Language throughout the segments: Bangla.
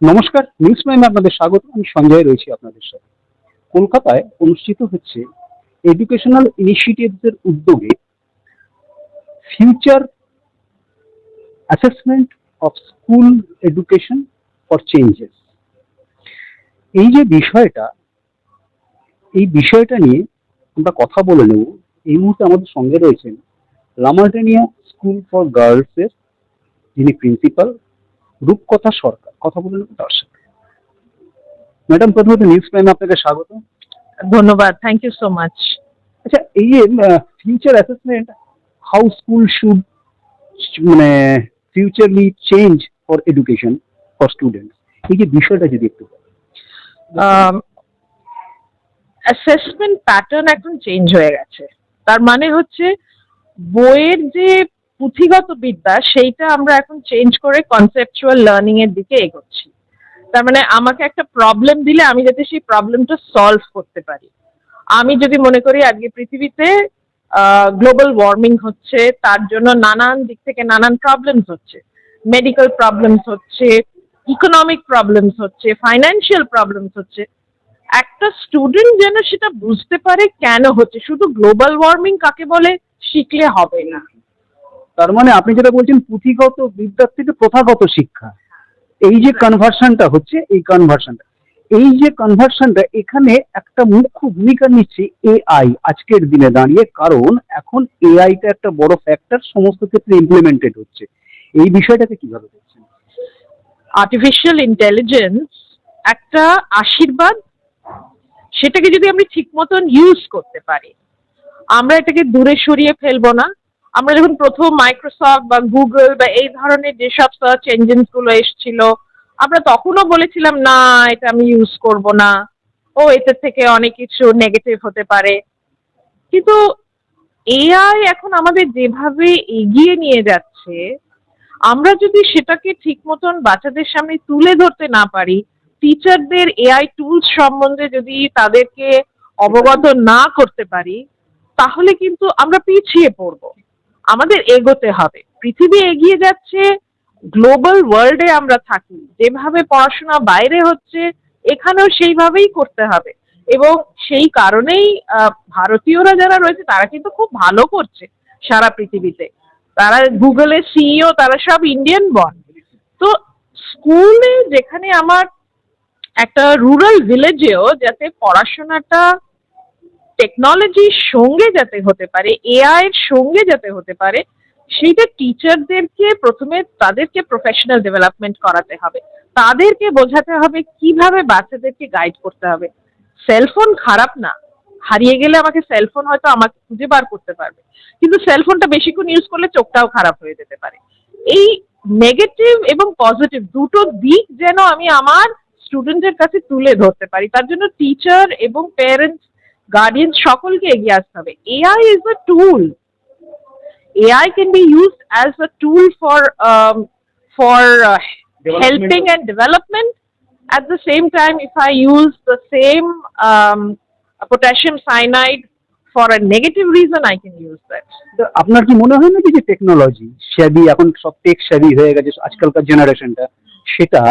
নমস্কার নিউজ প্রাইমে আপনাদের স্বাগত। আমি সঞ্জয় রয়েছি আপনাদের সাথে। কলকাতায় অনুষ্ঠিত হচ্ছে এডুকেশনাল ইনিশিয়েটিভস এর উদ্যোগে future assessment of school education for changes এই যে বিষয়টা, এই বিষয়টা নিয়ে আমরা কথা বলে নেব। এই মুহূর্তে আমাদের সঙ্গে রয়েছেন লামার্টেনিয়া স্কুল ফর গার্লসের যিনি প্রিন্সিপাল রূপকথা সরকার কথা বলে নেব তার সাথে। ম্যাডাম প্রথমত নিউজ প্রাইমে আপনাকে স্বাগত। ধন্যবাদ থ্যাংক ইউ সো মাচ আচ্ছা এই যে future assessment how school should মানে futurely change for education for students এই যে বিষয়টা যদি একটু বলেন। অ্যাসেসমেন্ট প্যাটার্ন এখন চেঞ্জ হয়ে গেছে। তার মানে হচ্ছে বইয়ের যে পুঁথিগত বিদ্যা সেইটা আমরা এখন চেঞ্জ করে কনসেপচুয়াল লার্নিং এর দিকে এগোচ্ছি। তার মানে আমাকে একটা প্রবলেম দিলে আমি যাতে সেই প্রবলেমটা সলভ করতে পারি। আমি যদি মনে করি আজকে পৃথিবীতে গ্লোবাল ওয়ার্মিং হচ্ছে, তার জন্য নানান দিক থেকে নানান প্রবলেমস হচ্ছে। মেডিকেল প্রবলেমস হচ্ছে ইকোনমিক প্রবলেমস হচ্ছে ফাইন্যান্সিয়াল প্রবলেমস হচ্ছে। একটা স্টুডেন্ট যেন সেটা বুঝতে পারে কেন হচ্ছে, শুধু গ্লোবাল ওয়ার্মিং কাকে বলে, শিখলে হবে না। তার মানে আপনি যেটা বলছেন পুঁথিগত বিদ্যার থেকে প্রথাগত শিক্ষা। এই যে কনভার্সনটা হচ্ছে, এই কনভার্সনটা এই যে কনভার্সনটা এখানে একটা মুখ্য ভূমিকা নিচ্ছে এআই আজকের দিনে দাঁড়িয়ে। কারণ এখন এআইটা একটা বড় ফ্যাক্টর সমস্ত ক্ষেত্রে ইমপ্লিমেন্টেড হচ্ছে। এই বিষয়টাকে কীভাবে দেখছেন? আর্টিফিশিয়াল ইন্টেলিজেন্স একটা আশীর্বাদ, সেটাকে যদি আমরা ঠিক মতন ইউজ করতে পারি, আমরা এটাকে দূরে সরিয়ে ফেলব না। আমরা যখন প্রথম মাইক্রোসফট বা গুগল বা এই ধরনের যেসব সার্চ ইঞ্জিনসগুলো এসেছিল, আমরা তখনও বলেছিলাম, না, এটা আমি ইউজ করব না। ও, এটার থেকে অনেক কিছু নেগেটিভ হতে পারে। কিন্তু এআই এখন আমাদের যেভাবে এগিয়ে নিয়ে যাচ্ছে, আমরা যদি সেটাকে ঠিক মতন বাচ্চাদের সামনে তুলে ধরতে না পারি টিচারদের এআই টুলস সম্বন্ধে যদি তাদেরকে অবগত না করতে পারি, তাহলে কিন্তু আমরা পিছিয়ে পড়ব। আমাদের এগোতে হবে। পৃথিবী এগিয়ে যাচ্ছে গ্লোবাল ওয়ার্ল্ডে আমরা থাকি। যেভাবে পড়াশোনা বাইরে হচ্ছে, এখানেও সেইভাবেই করতে হবে। এবং সেই কারণেই ভারতীয়রা যারা রয়েছে, তারা কিন্তু খুব ভালো করছে সারা পৃথিবীতে। তারা গুগলের সিইও, তারা সব ইন্ডিয়ান বন তো স্কুলে যেখানে আমার একটা রুরাল ভিলেজেও যাতে পড়াশোনাটা টেকনোলজির সঙ্গে যাতে হতে পারে এআই এর সঙ্গে যাতে হতে পারে, সেইটা টিচারদেরকে প্রথমে তাদেরকে প্রফেশনাল ডেভেলপমেন্ট করাতে হবে। তাদেরকে বোঝাতে হবে কীভাবে বাচ্চাদেরকে গাইড করতে হবে। সেলফোন খারাপ না। হারিয়ে গেলে আমাকে সেলফোন হয়তো আমাকে খুঁজে বার করতে পারবে। কিন্তু সেলফোনটা বেশিক্ষণ ইউজ করলে চোখটাও খারাপ হয়ে যেতে পারে। এই নেগেটিভ এবং পজিটিভ দুটো দিক যেন আমি আমার স্টুডেন্টের কাছে তুলে ধরতে পারি। তার জন্য টিচার এবং প্যারেন্টস গার্ডিয়ান সকলকে এগিয়ে আসতে হবে AI is a tool AI can be used as a tool for um, for uh, Development. helping and development. At the same time, if I use the same um, potassium cyanide for a negative reason, I can use that. তা আপনার কি মনে হয় না যে টেকনোলজি শ্যাবি এখন সব টেক শ্যাবি হয়ে গেছে আজকালকার জেনারেশনটা সেটা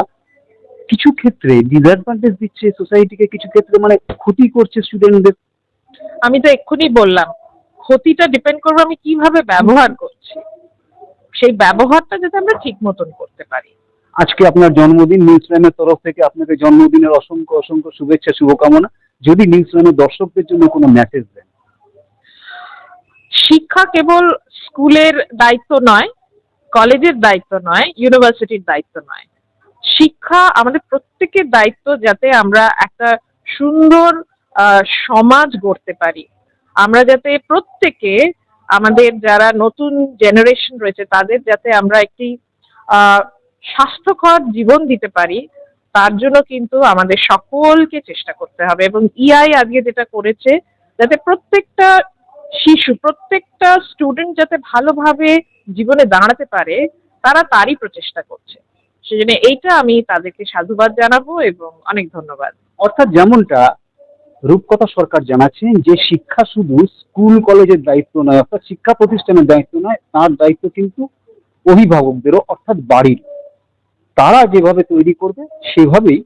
কিছু ক্ষেত্রে ডিসঅ্যাডভান্টেজ দিচ্ছে সোসাইটিকে কিছু ক্ষেত্রে মানে ক্ষতি করছে স্টুডেন্টদের আমি তো এক্ষুনি বললাম ক্ষতিটা ডিপেন্ড করবে আমি কীভাবে ব্যবহার করছি। সেই ব্যবহারটা যাতে আমরা ঠিক মতন করতে পারি। আজকে আপনার জন্মদিন নিউজ ল্যান্ডের তরফ থেকে আপনাকে জন্মদিনের অসংখ্য অসংখ্য শুভেচ্ছা শুভকামনা। যদি নিউজ ল্যান্ডের দর্শকদের জন্য কোনো মেসেজ দেন। শিক্ষা কেবল স্কুলের দায়িত্ব নয় কলেজের দায়িত্ব নয় ইউনিভার্সিটির দায়িত্ব নয়। শিক্ষা আমাদের প্রত্যেকের দায়িত্ব যাতে আমরা একটা সুন্দর সমাজ গড়তে পারি। আমরা যাতে প্রত্যেকে আমাদের যারা নতুন জেনারেশন রয়েছে, তাদের যাতে আমরা একটি স্বাস্থ্যকর জীবন দিতে পারি, তার জন্য কিন্তু আমাদের সকলকে চেষ্টা করতে হবে। এবং ইআই আজকে যেটা করেছে, যাতে প্রত্যেকটা শিশু, প্রত্যেকটা স্টুডেন্ট যাতে ভালোভাবে জীবনে দাঁড়াতে পারে, তারা তারই প্রচেষ্টা করছে। সেজন্য এইটা আমি তাদেরকে সাধুবাদ জানাব এবং অনেক ধন্যবাদ। অর্থাৎ যেমনটা রূপকথা সরকার জানাচ্ছেন যে শিক্ষা শুধু স্কুল, কলেজের দায়িত্ব নয়, অর্থাৎ শিক্ষা প্রতিষ্ঠানের দায়িত্ব নয়, তার দায়িত্ব কিন্তু অভিভাবকদেরও, অর্থাৎ বাড়ির। তারা যেভাবে তৈরি করবে, সেভাবেই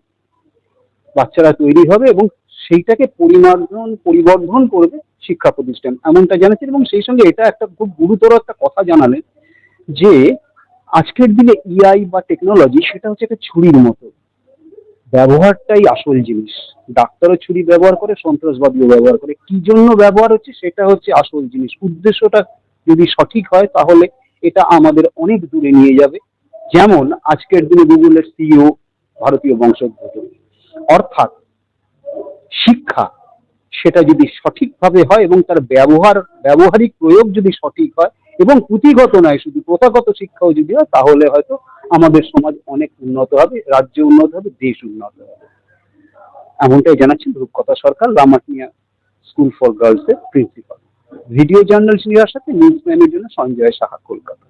বাচ্চারা তৈরি হবে এবং সেইটাকে পরিমার্জন, পরিবর্ধন করবে শিক্ষা প্রতিষ্ঠান। এমনটা জানাচ্ছেন এবং সেই সঙ্গে এটা একটা খুব গুরুতর একটা কথা জানালেন যে আজকের দিনে ইআই বা টেকনোলজি, সেটা হচ্ছে একটা ছুরির মতো। ব্যবহারটাই আসল জিনিস। ডাক্তারও ছুরি ব্যবহার করে, সন্ত্রাসবাদীও ব্যবহার করে। কি জন্য ব্যবহার হচ্ছে, সেটা হচ্ছে আসল জিনিস। উদ্দেশ্যটা যদি সঠিক হয়, তাহলে এটা আমাদের অনেক দূরে নিয়ে যাবে। যেমন আজকের দিনে গুগলের সিইও ভারতীয় বংশোদ্ভূত। অর্থাৎ শিক্ষা, সেটা যদি সঠিকভাবে হয় এবং তার ব্যবহার, ব্যবহারিক প্রয়োগ যদি সঠিক হয় এবং পুঁথিগত নয় শুধু প্রথাগত শিক্ষাও যদি হয় তাহলে হয়তো আমাদের সমাজ অনেক উন্নত হবে, রাজ্য উন্নত হবে, দেশ উন্নত হবে। এমনটাই জানাচ্ছেন রূপকথা সরকার, রামাটনিয়া স্কুল ফর গার্লস এর প্রিন্সিপাল। ভিডিও জার্নাল নিরার সাথে নিউজ ম্যানের জন্য সঞ্জয় সাহা, কলকাতা।